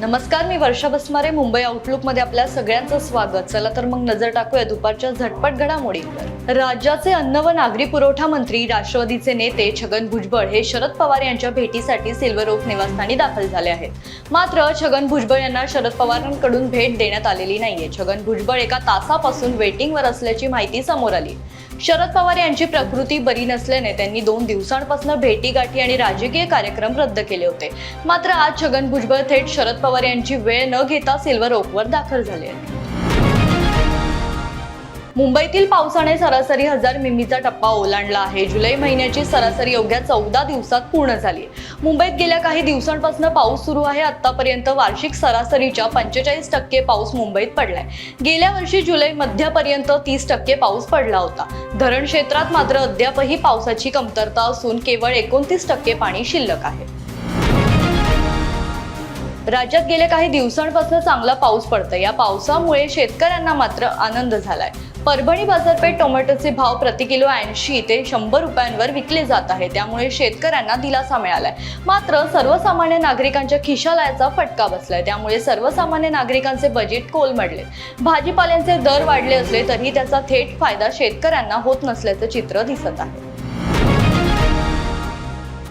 नमस्कार मी वर्षा बसमारे मुंबई आउटलुकमध्ये आपल्या सगळ्यांचं स्वागत. चला तर मग नजर टाकूया दुपारच्या झटपट घडामोडींवर राज्याचे अन्न व नागरी पुरवठा मंत्री राष्ट्रवादीचे नेते छगन भुजबळ हे शरद पवार यांच्या भेटीसाठी सिल्वर ओक निवासस्थानी दाखल झाले आहेत. मात्र छगन भुजबळ यांना शरद पवारांकडून भेट देण्यात आलेली नाहीये. छगन भुजबळ एका तासापासून वेटिंगवर असल्याची माहिती समोर आली. शरद पवार यांची प्रकृती बरी नसल्याने त्यांनी दोन दिवसांपासून भेटीगाठी आणि राजकीय कार्यक्रम रद्द केले होते. मात्र आज छगन भुजबळ थेट शरद पवार यांची वेळ न घेता सिल्वर ओकवर दाखल झाले आहेत. मुंबईतील पावसाने सरासरी हजार मिमीचा टप्पा ओलांडला आहे. जुलै महिन्याची सरासरी अवघ्या चौदा दिवसात पूर्ण झाली मुंबईत गेल्या काही दिवसांपासून पाऊस सुरू आहे. आतापर्यंत वार्षिक सरासरीच्या पंचेचाळीस टक्के पाऊस मुंबईत पडलाय. गेल्या वर्षी जुलै मध्यापर्यंत तीस टक्के पाऊस पडला होता. धरण क्षेत्रात मात्र अद्यापही पावसाची कमतरता असून केवळ एकोणतीस टक्के पाणी शिल्लक आहे. राज्यात गेल्या काही दिवसांपासून चांगला पाऊस पडतोय. या पावसामुळे शेतकऱ्यांना मात्र आनंद झालाय. परभणी बाजारपेठ टोमॅटोचे भाव प्रति किलो ऐंशी ते शंभर रुपयांवर विकले जात आहे. त्यामुळे शेतकऱ्यांना दिलासा मिळालाय. मात्र सर्वसामान्य नागरिकांच्या खिशालायाचा फटका बसलाय. त्यामुळे सर्वसामान्य नागरिकांचे बजेट कोलमडले. भाजीपाल्यांचे दर वाढले असले तरी त्याचा थेट फायदा शेतकऱ्यांना होत नसल्याचं चित्र दिसत आहे.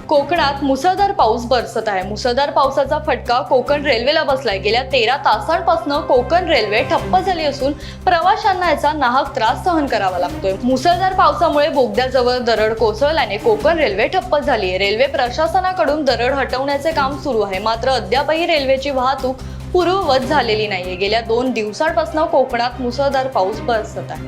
कोकणात मुसळधार पाऊस बरसत आहे. मुसळधार पावसाचा फटका कोकण रेल्वेला बसलाय. गेल्या तेरा तासांपासून कोकण रेल्वे ठप्प झाली असून प्रवाशांना याचा नाहक त्रास सहन करावा लागतोय. मुसळधार पावसामुळे बोगद्याजवळ दरड कोसळल्याने कोकण रेल्वे ठप्प झाली आहे. रेल्वे प्रशासनाकडून दरड हटवण्याचे काम सुरू आहे. मात्र अद्यापही रेल्वेची वाहतूक पूर्ववत झालेली नाहीये. गेल्या दोन दिवसांपासून कोकणात मुसळधार पाऊस बरसत आहे.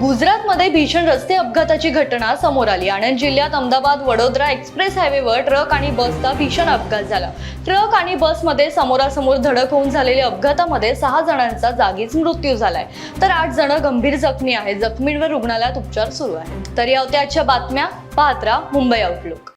गुजरातमध्ये भीषण रस्ते अपघाताची घटना समोर आली. आणंद जिल्ह्यात अहमदाबाद वडोदरा एक्सप्रेस हायवेवर ट्रक आणि बसचा भीषण अपघात झाला. ट्रक आणि बसमध्ये समोरासमोर धडक होऊन झालेल्या अपघातामध्ये सहा जणांचा जागीच मृत्यू झालाय. तर आठ जण गंभीर जखमी आहेत. जखमींवर रुग्णालयात उपचार सुरू आहेत. तर या होत्या आजच्या बातम्या. पाहत राहा मुंबई आउटलुक